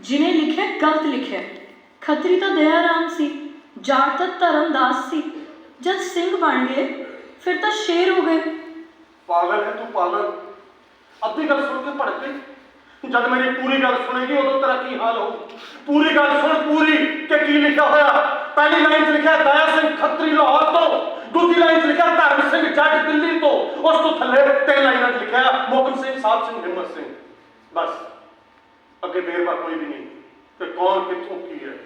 ਜਿਨੇ ਲਿਖਿਆ ਗਲਤ ਲਿਖਿਆ ਖੱਤਰੀ ਤਾਂ ਦਇਆ ਰਾਮ ਸੀ ਜਾਟ ਤਾਂ ਧਰਮਦਾਸ ਸੀ। ਜਦ ਸਿੰਘ ਬਣ ਗਏ, ਫਿਰ ਤਾਂ ਸ਼ੇਰ ਹੋ ਗਏ। ਪਾਗਲ ਹੈ ਤੂੰ ਪਾਗਲ। ਅੱਧੀ ਗੱਲ ਸੁਣ ਕੇ ਭੜਕ ਗਈ। ਜਦ ਮੇਰੀ ਪੂਰੀ ਗੱਲ ਸੁਣੇਗੀ, ਉਦੋਂ ਤੇਰਾ ਕੀ ਹਾਲ ਹੋਊ? ਪੂਰੀ ਗੱਲ ਸੁਣ, ਪੂਰੀ, ਕਿ ਕੀ ਲਿਖਿਆ ਹੋਇਆ? ਪਹਿਲੀ ਲਾਈਨ 'ਚ ਲਿਖਿਆ, ਦਇਆ ਸਿੰਘ ਖੱਤਰੀ ਲਾਹੌਰ ਤੋਂ। ਦੂਜੀ ਲਾਈਨ 'ਚ ਲਿਖਿਆ, ਧਰਮ ਸਿੰਘ ਜੱਟ ਦਿੱਲੀ ਤੋਂ। ਉਸ ਤੋਂ ਥੱਲੇ ਤਿੰਨ ਲਾਈਨਾਂ 'ਚ ਲਿਖਿਆ ਮੋਹਨ ਸਿੰਘ ਸਾਹਿਬ ਸਿੰਘ, ਹਿੰਮਤ ਸਿੰਘ। ਬਸ। ਅੱਗੇ ਵੇਰਵਾ ਕੋਈ ਵੀ ਨਹੀਂ। ਕਿ ਕੌਣ ਕਿੱਥੋਂ ਕੀ ਹੈ?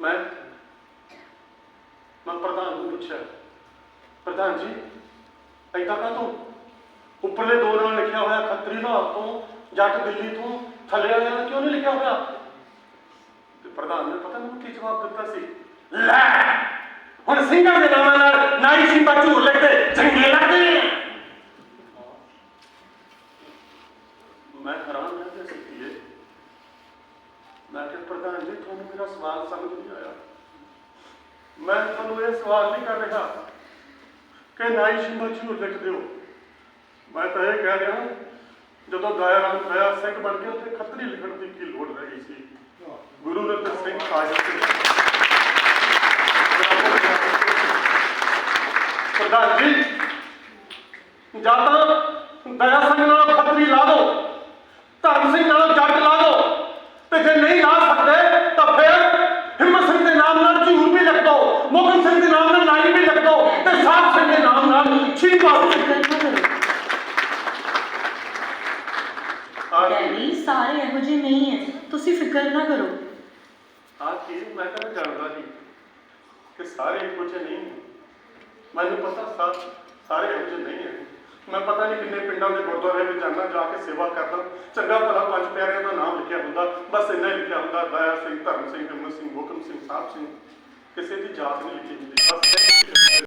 ਮੈਂ? ਮੈਂ ਪ੍ਰਧਾਨ ਨੂੰ ਪੁੱਛਿਆ। ਪ੍ਰਧਾਨ ਜੀ ਐਦਾਂ ਕਾ ਤੂੰ। ਉੱਪਰਲੇ ਦੋ ਨਾਲ ਲਿਖਿਆ ਹੋਇਆ ਖੱਤਰੀ ਲਾਹੌਰ ਤੋਂ, ਜੱਟ ਦਿੱਲੀ ਤੋਂ, ਥੱਲੇ ਵਾਲਿਆਂ ਨਾਲ ਕਿਉਂ ਨਹੀਂ ਲਿਖਿਆ ਹੋਇਆ? ਤੇ ਪ੍ਰਧਾਨ ਨੇ ਪਤਾ ਮੈਨੂੰ ਕੀ ਜਵਾਬ ਦਿੱਤਾ ਸੀ? ਲੈ! ਹੁਣ ਸਿੰਘਾਂ ਦੇ ਨਾਮਾਂ ਨਾਲ ਨਾਈ ਸਿੰਘ ਝੂਰ ਲਿਖਦੇ ਚੰਗੇ ਲੱਗਦੇ ਆ ਮੈਂ ਹੈਰਾਨ ਸੀ ਕਿ ਮੈਂ ਕਿਹਾ, ਪ੍ਰਧਾਨ ਜੀ, ਤੁਹਾਨੂੰ ਮੇਰਾ ਸਵਾਲ ਸਮਝ ਨਹੀਂ ਆਇਆ। ਮੈਂ ਤੁਹਾਨੂੰ ਇਹ ਸਵਾਲ ਨਹੀਂ ਕਰ ਰਿਹਾ ਕਿ ਨਾਈ ਸਿੰਘ ਝੂਰ ਲਿਖ ਦਿਓ। ਮੈਂ ਤਾਂ ਇਹ ਕਹਿ ਰਿਹਾ, ਜਦੋਂ ਦਇਆ ਰਾਮ, ਦਇਆ ਸਿੰਘ ਬਣ ਗਿਆ ਉੱਥੇ ਖੱਤਰੀ ਲਿਖਣ ਦੀ ਕੀ ਲੋੜ ਰਹਿ ਗਈ ਸੀ? ਗੁਰੂ ਰਤਨ ਸਿੰਘ ਸਾਹਿਬ ਪ੍ਰਧਾਨ ਜੀ, ਜਾਂ ਤਾਂ ਦਇਆ ਸਿੰਘ ਨਾਲ ਖੱਤਰੀ ਲਾ ਦਿਓ। ਧਰਮ ਸਿੰਘ ਨਾਲ ਜੱਟ ਲਾ ਦਿਓ ਤੇ ਜੇ ਨਹੀਂ ਲਾ ਸਕਦੇ ਤਾਂ ਫਿਰ ਹਿੰਮਤ ਸਿੰਘ ਦੇ ਨਾਮ ਨਾਲ ਝੂਰ ਵੀ ਲਿਖ ਦਿਓ ਮੋਹਨ ਸਿੰਘ ਦੇ ਨਾਮ ਨਾਲ ਨਾਈ ਵੀ ਲਿਖ ਦਿਓ ਤੇ ਸਾਹਿਬ ਸਿੰਘ ਦੇ ਨਾਮ ਨਾਲ ਛੀਪਾ ਵੀ ਲਿਖ ਦਿਓ। ਡੈਡੀ ਸਾਰੇ ਇਹੋ ਜਿਹੇ ਨਹੀਂ ਹੈ। ਤੁਸੀਂ ਫਿਕਰ ਨਾ ਕਰੋ। ਆਹ ਚੀਜ਼ ਮੈਂ ਤਾਂ ਜਾਣਦਾ ਨਹੀਂ ਕਿ ਸਾਰੇ ਇੱਕੋ ਜਿਹੇ ਨਹੀਂ। ਮੈਨੂੰ ਪਤਾ ਸਾ ਸਾਰੇ ਇੱਕੋ ਜਿਹੇ ਨਹੀਂ ਹੈ। ਮੈਂ ਪਤਾ ਨਹੀਂ ਕਿੰਨੇ ਪਿੰਡਾਂ ਦੇ ਗੁਰਦੁਆਰੇ ਵਿੱਚ ਜਾਂਦਾ ਜਾ ਕੇ ਸੇਵਾ ਕਰਦਾ। ਚੰਗਾ ਭਲਾ ਪੰਜ ਪਿਆਰਿਆਂ ਦਾ ਨਾਮ ਲਿਖਿਆ ਹੁੰਦਾ, ਬਸ ਇੰਨਾ ਹੀ ਲਿਖਿਆ ਹੁੰਦਾ ਦਇਆ ਸਿੰਘ, ਧਰਮ ਸਿੰਘ, ਹਿੰਮਤ ਸਿੰਘ ਹੁਕਮ ਸਿੰਘ ਸਾਹਿਬ ਸਿੰਘ। ਕਿਸੇ ਦੀ ਜਾਤ ਨਹੀਂ ਲਿਖੀ ਹੁੰਦੀ, ਬਸ